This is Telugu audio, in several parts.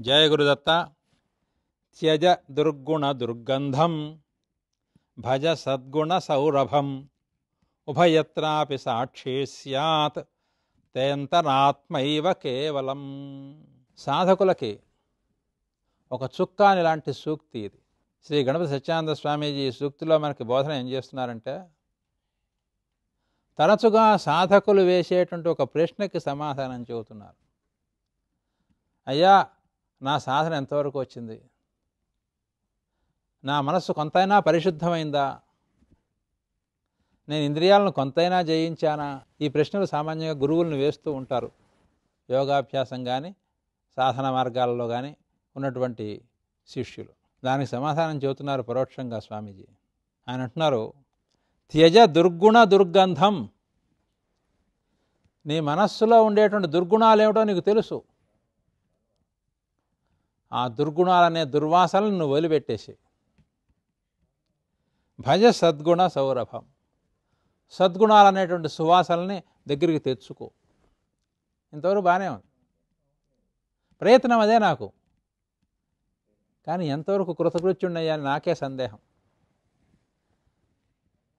జయ గురుదత్త. త్యజ దుర్గుణ దుర్గంధం. భజ సద్గుణ సౌరభం. ఉభయత్రాపి సాక్షి సత్ తేంతరాత్మైవ కేవలం. సాధకులకి ఒక చుక్కాని లాంటి సూక్తి ఇది. శ్రీ గణపతి సత్యానంద స్వామీజీ ఈ సూక్తిలో మనకి బోధన ఏం చేస్తున్నారంటే తరచుగా సాధకులు వేసేటువంటి ఒక ప్రశ్నకి సమాధానం చెబుతున్నారు. అయ్యా నా సాధన ఎంతవరకు వచ్చింది? నా మనస్సు కొంతైనా పరిశుద్ధమైందా? నేను ఇంద్రియాలను కొంతైనా జయించానా? ఈ ప్రశ్నలు సామాన్యంగా గురువులను వేస్తూ ఉంటారు. యోగాభ్యాసం కానీ సాధన మార్గాలలో కానీ ఉన్నటువంటి శిష్యులు. దానికి సమాధానం చెబుతున్నారు పరోక్షంగా స్వామీజీ. ఆయన అంటున్నారు త్యజ దుర్గుణ దుర్గంధం. నీ మనస్సులో ఉండేటువంటి దుర్గుణాలు ఏమిటో నీకు తెలుసు. ఆ దుర్గుణాలనే దుర్వాసనలు నువ్వు వదిలిపెట్టేసి భజ సద్గుణ సౌరభం. సద్గుణాలు అనేటువంటి సువాసనల్ని దగ్గరికి తెచ్చుకో. ఇంతవరకు బాగానే ఉంది. ప్రయత్నం అదే నాకు. కానీ ఎంతవరకు కృతకృత్యుండయ్యా నాకే సందేహం.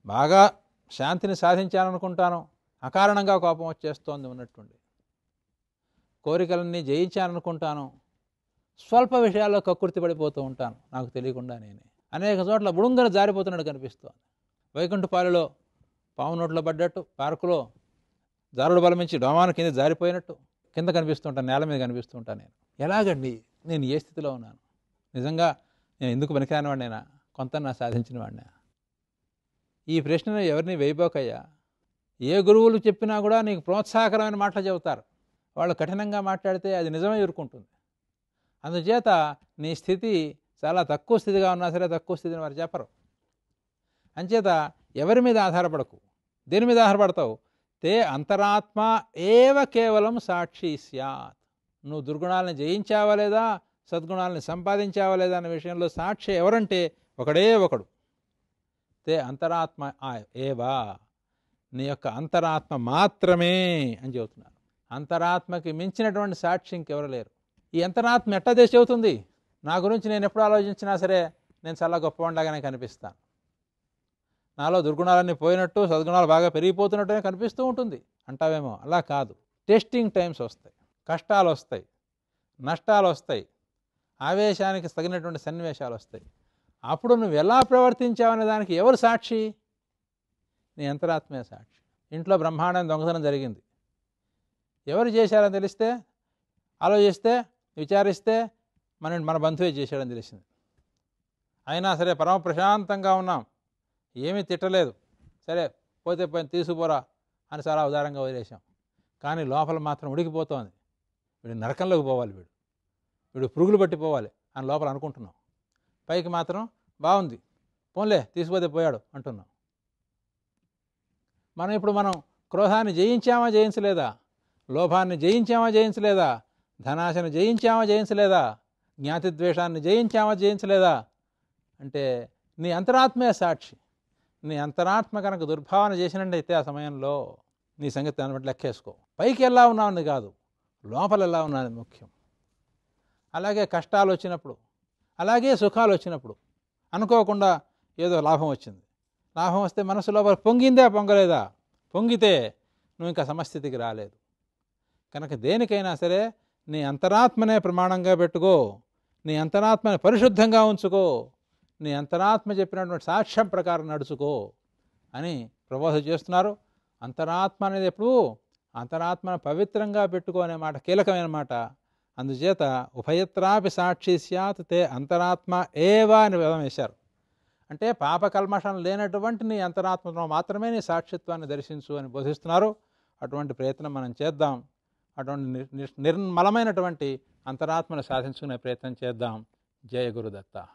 బాగా శాంతిని సాధించాలనుకుంటాను. అకారణంగా కోపం వచ్చేస్తోంది ఉన్నట్టుండి. కోరికలన్నీ జయించాలనుకుంటాను. స్వల్ప విషయాల్లో కక్కుర్తి పడిపోతూ ఉంటాను. నాకు తెలియకుండా నేనే. అనేక చోట్ల బుడుంగన జారిపోతున్నట్టు కనిపిస్తోంది. వైకుంఠపాలిలో పాము నోట్లో పడ్డట్టు పార్కులో జారుడు బలమించి డోమాను కింద జారిపోయినట్టు కింద కనిపిస్తుంటాను నేల మీద కనిపిస్తుంటాను నేను. ఎలాగండి? నేను ఏ స్థితిలో ఉన్నాను? నిజంగా నేను ఎందుకు పనికిరాని వాడినైనా కొంత నా సాధించిన వాడినా ఈ ప్రశ్నను ఎవరిని వేయబోకయ్యా? ఏ గురువులు చెప్పినా కూడా నీకు ప్రోత్సాహకరమైన మాటలు చెబుతారు. వాళ్ళు కఠినంగా మాట్లాడితే అది నిజమే ఎదుర్కొంటుంది అందుచేత నీ స్థితి చాలా తక్కువ స్థితిగా ఉన్నా సరే తక్కువ స్థితిని వారు చెప్పరు. అంచేత ఎవరి మీద ఆధారపడకు? దేని మీద ఆధారపడతావు? తే అంతరాత్మ ఏవ కేవలం సాక్షి స్యాత్. నువ్వు దుర్గుణాలను జయించావా లేదా? సద్గుణాలను సంపాదించావా లేదా అనే విషయంలో సాక్షి ఎవరంటే ఒకడే ఒకడు. తే అంతరాత్మ ఆ- ఏవా. నీ యొక్క అంతరాత్మ మాత్రమే అని చెబుతున్నారు. అంతరాత్మకి మించినటువంటి సాక్షి ఇంకెవరు లేరు. ఈ అంతరాత్మ ఎట్టా చేసి చెబుతుంది నా గురించి నేను ఎప్పుడు ఆలోచించినా సరే నేను చాలా గొప్పవాడిలాగానే కనిపిస్తాను. నాలో దుర్గుణాలన్నీ పోయినట్టు సద్గుణాలు బాగా పెరిగిపోతున్నట్టునే కనిపిస్తూ ఉంటుంది. అంటావేమో? అలా కాదు. టెస్టింగ్ టైమ్స్ వస్తాయి. కష్టాలు వస్తాయి. నష్టాలు వస్తాయి. ఆవేశానికి తగినటువంటి సన్నివేశాలు వస్తాయి. అప్పుడు నువ్వు ఎలా ప్రవర్తించావనే దానికి ఎవరు సాక్షి? నీ అంతరాత్మే సాక్షి. ఇంట్లో బ్రహ్మాండం దొంగతనం జరిగింది. ఎవరు చేశారని తెలిస్తే ఆలోచిస్తే విచారిస్తే మన మన బంధువే చేశాడని తెలిసింది. అయినా సరే పరమ ప్రశాంతంగా ఉన్నాం. ఏమీ తిట్టలేదు. సరే పోతే పోయి తీసుకుపోరా అని చాలా ఉదారంగా వదిలేసాం కానీ లోపల మాత్రం ఉడికిపోతోంది. వీడు నరకంలోకి పోవాలి వీడు. వీడు పురుగులు పట్టిపోవాలి అని లోపల అనుకుంటున్నాం. పైకి మాత్రం బాగుంది. పోన్లే తీసుకుపోతే పోయాడు అంటున్నాం. మనం ఇప్పుడు మనం క్రోధాన్ని జయించామా జయించలేదా? లోభాన్ని జయించామా జయించలేదా? ధనాశను జయించామా జయించలేదా? జ్ఞాతిద్వేషాన్ని జయించామా జయించలేదా? అంటే నీ అంతరాత్మే సాక్షి నీ అంతరాత్మ కనుక దుర్భావన చేసినట్టయితే ఆ సమయంలో నీ సంగతి దాన్ని బట్టి లెక్కేసుకో. పైకి ఎలా ఉన్నావని కాదు లోపల ఎలా ఉన్నాను ముఖ్యం. అలాగే కష్టాలు వచ్చినప్పుడు అలాగే సుఖాలు వచ్చినప్పుడు అనుకోకుండా ఏదో లాభం వచ్చింది. లాభం వస్తే మనసు లోపల పొంగిందా పొంగలేదా? పొంగితే నువ్వు ఇంకా సమస్థితికి రాలేదు. కనుక దేనికైనా సరే నీ అంతరాత్మనే ప్రమాణంగా పెట్టుకో. నీ అంతరాత్మని పరిశుద్ధంగా ఉంచుకో. నీ అంతరాత్మ చెప్పినటువంటి సాక్ష్యం ప్రకారం నడుచుకో అని ప్రబోధ చేస్తున్నారు. అంతరాత్మ అనేది ఎప్పుడు అంతరాత్మను పవిత్రంగా పెట్టుకో అనే మాట కీలకమైన మాట. అందుచేత ఉభయత్రాపి సాక్షి సత్ తే అంతరాత్మ ఏవా అని విధం వేశారు. అంటే పాపకల్మషం లేనటువంటి నీ అంతరాత్మలో మాత్రమే నీ సాక్షిత్వాన్ని దర్శించు అని బోధిస్తున్నారు. అటువంటి ప్రయత్నం మనం చేద్దాం. అటువంటి నిర్- నిర్మలమైనటువంటి అంతరాత్మను సాధించుకునే ప్రయత్నం చేద్దాం. జయ గురుదత్త.